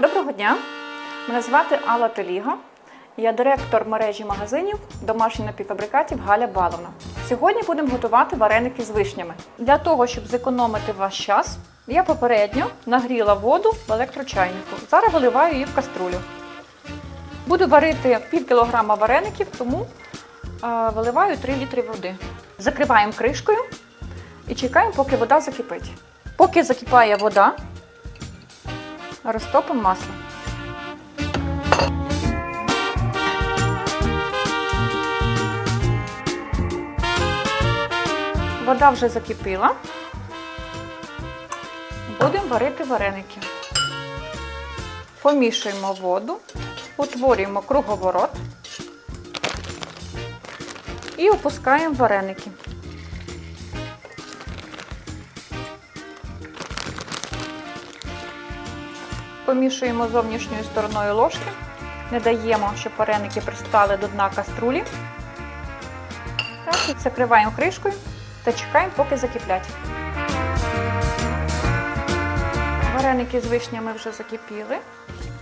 Доброго дня! Мене звати Алла Теліга. Я директор мережі магазинів домашніх напівфабрикатів Галя Баловна. Сьогодні будемо готувати вареники з вишнями. Для того, щоб зекономити ваш час, я попередньо нагріла воду в електрочайнику. Зараз виливаю її в каструлю. Буду варити пів кілограма вареників, тому е, виливаю 3 літри води. Закриваємо кришкою і чекаємо, поки вода закипить. Поки закипає вода, розтопимо масло. Вода вже закипіла. Будемо варити вареники. Помішуємо воду, утворюємо круговорот і опускаємо вареники. Помішуємо зовнішньою стороною ложки. Не даємо, щоб вареники пристали до дна каструлі. Так, закриваємо кришкою та чекаємо, поки закиплять. Вареники з вишнями вже закипіли.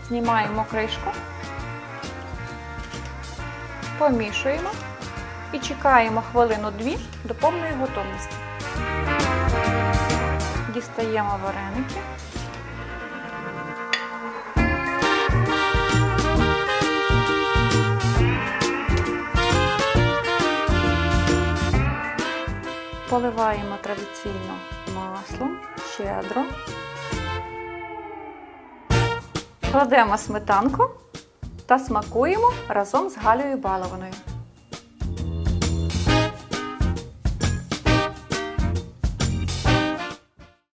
Знімаємо кришку, помішуємо і чекаємо хвилину-дві до повної готовності. Дістаємо вареники. Поливаємо традиційно маслом, щедро. Кладемо сметанку та смакуємо разом з Галею Балованою.